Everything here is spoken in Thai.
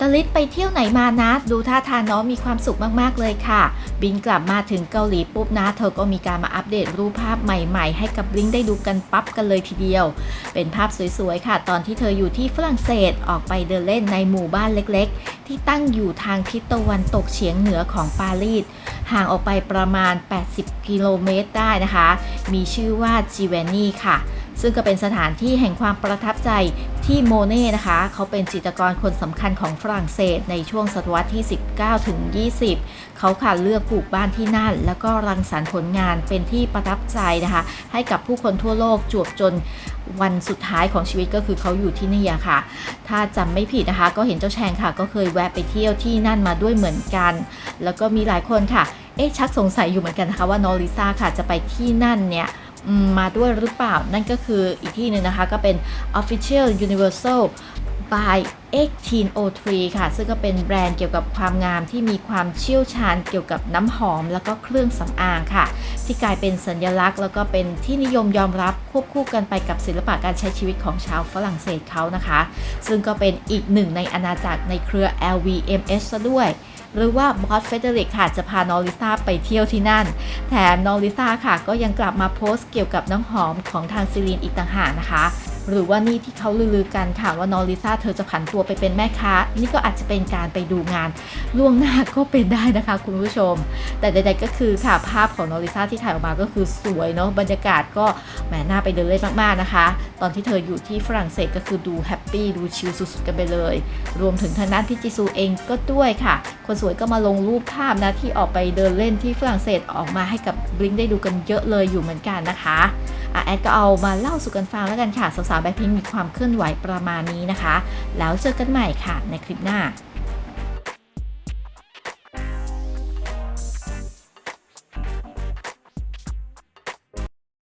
ตลิศไปเที่ยวไหนมานะ ดูท่าทางน้องมีความสุขมากๆเลยค่ะ บินกลับมาถึงเกาหลีปุ๊บนะ เธอก็มีการมาอัปเดตรูปภาพใหม่ๆ ให้กับบลิงได้ดูกันปั๊บกันเลยทีเดียว เป็นภาพสวยๆค่ะ ตอนที่เธออยู่ที่ฝรั่งเศสออกไปเดินเล่นในหมู่บ้านเล็กๆ ที่ตั้งอยู่ทางทิศตะวันตกเฉียงเหนือของปารีสห่างออกไปประมาณ 80 กิโลเมตรได้นะคะ มีชื่อว่าจิเวนี่ค่ะ ซึ่งก็เป็นสถานที่แห่งความประทับใจที่โมเน่นะคะ เขาเป็นจิตรกรคนสำคัญของฝรั่งเศสในช่วงศตวรรษที่ 19ถึง20 เขาค่ะเลือกปลูกบ้านที่นั่น แล้วก็รังสรรค์ผลงานเป็นที่ประทับใจนะคะ ให้กับผู้คนทั่วโลกจวบจนวันสุดท้ายของชีวิตก็คือเขาอยู่ที่นี่ค่ะ ถ้าจำไม่ผิดนะคะ ก็เห็นเจ้าแชงค่ะ ก็เคยแวะไปเที่ยวที่นั่นมาด้วยเหมือนกัน แล้วก็มีหลายคนค่ะ เอ๊ะชักสงสัยอยู่เหมือนกันนะคะว่านองลิซาค่ะจะไปที่นั่นเนี่ย มาด้วยหรือเปล่า นั่นก็คืออีกที่หนึ่งนะคะ ก็เป็น Official Universal by 1803 ค่ะ ซึ่งก็เป็นแบรนด์เกี่ยวกับความงามที่มีความเชี่ยวชาญเกี่ยวกับน้ำหอมแล้วก็เครื่องสำอางค่ะ ที่กลายเป็นสัญลักษณ์ แล้วก็เป็นที่นิยมยอมรับควบคู่กันไปกับศิลปะการใช้ชีวิตของชาวฝรั่งเศสเขานะคะ ซึ่งก็เป็นอีกหนึ่งในอาณาจักรในเครือ LVMH ซะด้วย หรือว่าบอสเฟเดริกค่ะจะพานอริซาไปเที่ยวที่นั่น แถมนอริซาค่ะก็ยังกลับมาโพสต์เกี่ยวกับน้ำหอมของทางซิลีนอีกต่างหากนะคะ หรือว่านี่ที่เขาลือๆกันค่ะว่านอริซาเธอจะผันตัวไปเป็นแม่ค้า นี่ก็อาจจะเป็นการไปดูงานล่วงหน้าก็เป็นได้นะคะ คุณผู้ชม แต่ใดๆก็คือค่ะภาพของนอริซาที่ถ่ายออกมาก็คือสวยเนาะบรรยากาศก็แหมน่าไปเดินเล่นมากๆนะคะ ตอนที่เธออยู่ที่ฝรั่งเศสก็คือดูแฮปปี้ดูชิลสุดๆกันไปเลย รวมถึงทางด้านพี่จิซูเองก็ด้วยค่ะ คนสวยก็มาลงรูปภาพนะที่ออกไปเดินเล่นที่ฝรั่งเศสออกมาให้กับบลิงได้ดูกันเยอะเลยอยู่เหมือนกันนะคะ อะแอดก็เอามาเล่าสู่กันฟังแล้วกันค่ะ สาวๆแบ็คพิงมีความเคลื่อนไหวประมาณนี้นะคะ แล้วเจอกันใหม่ค่ะในคลิปหน้า